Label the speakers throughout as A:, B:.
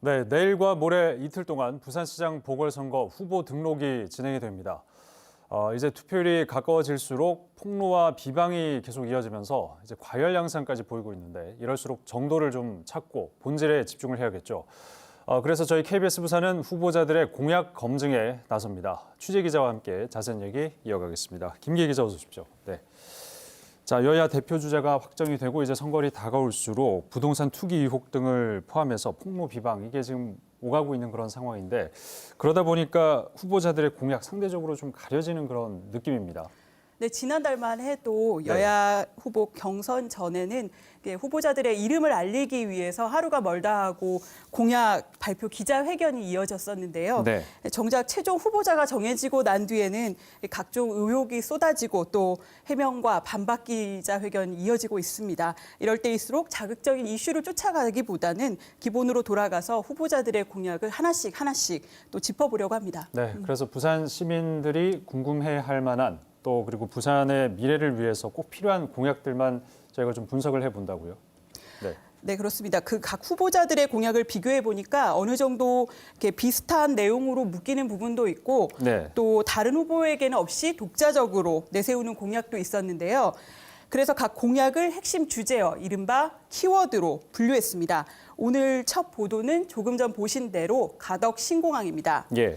A: 네, 내일과 모레 이틀 동안 부산시장 보궐선거 후보 등록이 진행이 됩니다. 어, 이제 투표율이 가까워질수록 폭로와 비방이 계속 이어지면서 이제 과열 양상까지 보이고 있는데 이럴수록 정도를 좀 찾고 본질에 집중을 해야겠죠. 어, 그래서 저희 KBS 부산은 후보자들의 공약 검증에 나섭니다. 취재 기자와 함께 자세한 얘기 이어가겠습니다. 김기 기자 어서 오십시오. 네. 자, 여야 대표 주자가 확정이 되고 이제 선거리 다가올수록 부동산 투기 의혹 등을 포함해서 폭로 비방 이게 지금 오가고 있는 그런 상황인데 그러다 보니까 후보자들의 공약 상대적으로 좀 가려지는 그런 느낌입니다.
B: 네, 지난달만 해도
A: 네.
B: 여야 후보 경선 전에는 이게 후보자들의 이름을 알리기 위해서 하루가 멀다 하고 공약 발표 기자회견이 이어졌었는데요.
A: 네.
B: 정작 최종 후보자가 정해지고 난 뒤에는 각종 의혹이 쏟아지고 또 해명과 반박 기자회견이 이어지고 있습니다. 이럴 때일수록 자극적인 이슈를 쫓아가기보다는 기본으로 돌아가서 후보자들의 공약을 하나씩 하나씩 또 짚어보려고 합니다.
A: 네, 그래서 부산 시민들이 궁금해할 만한 또 그리고 부산의 미래를 위해서 꼭 필요한 공약들만 저희가 좀 분석을 해본다고요. 네.
B: 네, 그렇습니다. 그 각 후보자들의 공약을 비교해 보니까 어느 정도 이렇게 비슷한 내용으로 묶이는 부분도 있고
A: 네.
B: 또 다른 후보에게는 없이 독자적으로 내세우는 공약도 있었는데요. 그래서 각 공약을 핵심 주제어, 이른바 키워드로 분류했습니다. 오늘 첫 보도는 조금 전 보신 대로 가덕 신공항입니다.
A: 예.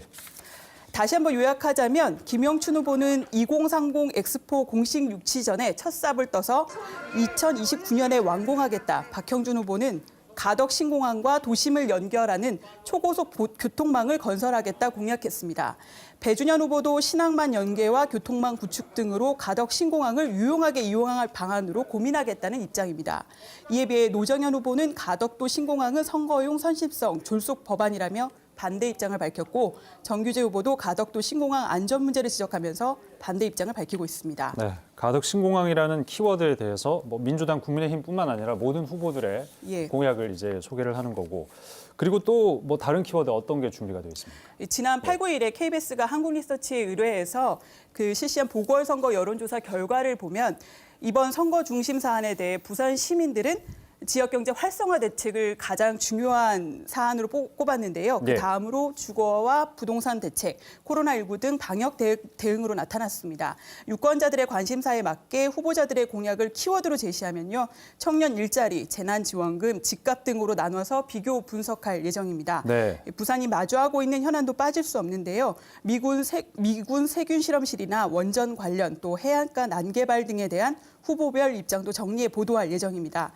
B: 다시 한번 요약하자면 김영춘 후보는 2030 엑스포 공식 유치 전에 첫 삽을 떠서 2029년에 완공하겠다. 박형준 후보는 가덕 신공항과 도심을 연결하는 초고속 보- 교통망을 건설하겠다 공약했습니다. 배준현 후보도 신항만 연계와 교통망 구축 등으로 가덕 신공항을 유용하게 이용할 방안으로 고민하겠다는 입장입니다. 이에 비해 노정현 후보는 가덕도 신공항은 선거용 선심성 졸속 법안이라며 반대 입장을 밝혔고 정규재 후보도 가덕도 신공항 안전 문제를 지적하면서 반대 입장을 밝히고 있습니다.
A: 네. 가덕 신공항이라는 키워드에 대해서 뭐 민주당 국민의힘뿐만 아니라 모든 후보들의
B: 예.
A: 공약을 이제 소개를 하는 거고 그리고 또 뭐 다른 키워드 어떤 게 준비가 되어 있습니까?
B: 지난 8, 9일에 KBS가 한국리서치에 의뢰해서 그 실시한 보궐선거 여론조사 결과를 보면 이번 선거 중심 사안에 대해 부산 시민들은 지역 경제 활성화 대책을 가장 중요한 사안으로 뽑- 꼽았는데요.
A: 네.
B: 그 다음으로 주거와 부동산 대책, 코로나19 등 방역 대- 대응으로 나타났습니다. 유권자들의 관심사에 맞게 후보자들의 공약을 키워드로 제시하면요. 청년 일자리, 재난지원금, 집값 등으로 나눠서 비교 분석할 예정입니다.
A: 네.
B: 부산이 마주하고 있는 현안도 빠질 수 없는데요. 미군, 세, 미군 세균 실험실이나 원전 관련 또 해안가 난개발 등에 대한 후보별 입장도 정리해 보도할 예정입니다.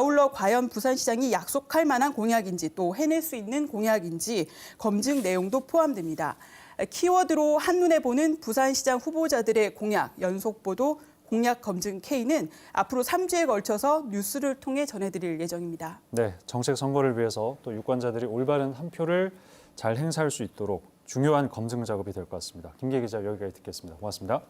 B: 아울러 과연 부산시장이 약속할 만한 공약인지 또 해낼 수 있는 공약인지 검증 내용도 포함됩니다. 키워드로 한눈에 보는 부산시장 후보자들의 공약 연속 보도 공약 검증 K는 앞으로 3주에 걸쳐서 뉴스를 통해 전해드릴 예정입니다.
A: 네, 정책 선거를 위해서 또 유권자들이 올바른 한 표를 잘 행사할 수 있도록 중요한 검증 작업이 될 것 같습니다. 김계 기자 여기까지 듣겠습니다. 고맙습니다.